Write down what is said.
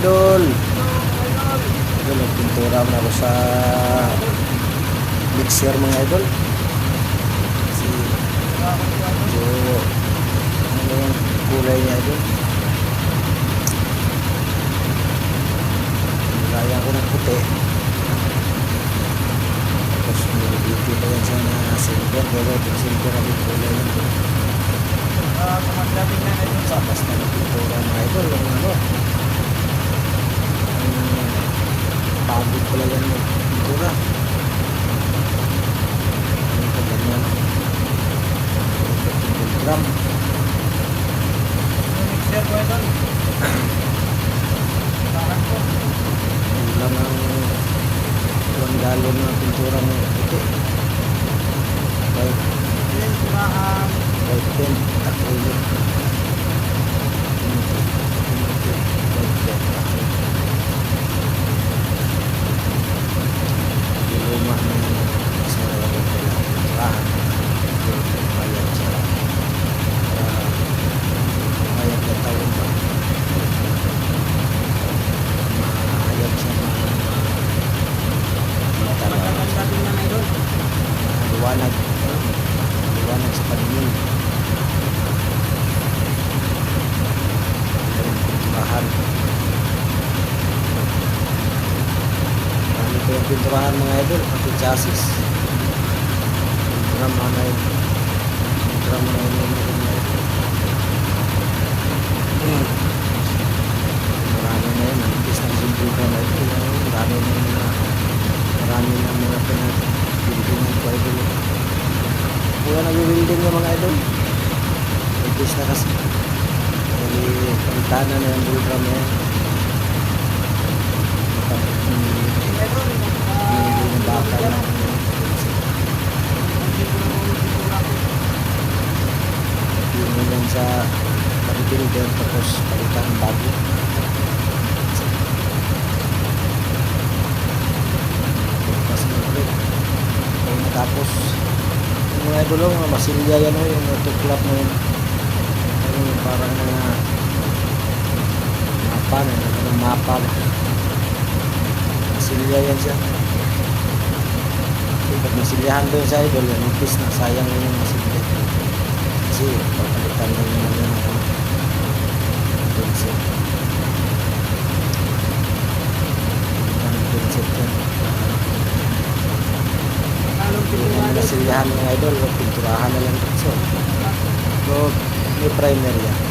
idol. Idol, nagpintura na ako sa mixer mga idol. Kasi medyo ano yung kulay niya idol. Nilaya ko ng puti. Tapos nilibiti pa yan na silver. Pero yung silver ang kulay niya. Tapos na nagpintura mga idol. Yung ano. Ang pagod pala yan yung pintura. Ano pa ganyan. Gram. Kulang ang 1 gallon na pintura mo puti. Kahit kahit 10 acrylic. Liwanag liwanag sa paningin pinturahan Marami ko yung pinturahan mga idol pati chassis pintura mga idol pintura mga idol mga idol kaya nag-building yung mga idol. Nagpis na kasi. Bali, palitana na yung program na yan. Yung baka lang yun na yan sa pag-builder tapos palitan ng bago. Tapos na. Yung oh, mga masilya yan o, yung tuklap mo yun. Ano yung parang mga mapa na, ano mapa na. Masilya yan siya. Kasi pag masilyahan doon sa idol, yan, umpis na, sayang yun yung masilya. Kasi papalitan naman yun. Ano, concept. Ano concept yan. Nasilyahan mga idol, pinturahan na lang dito. So, may primer yan.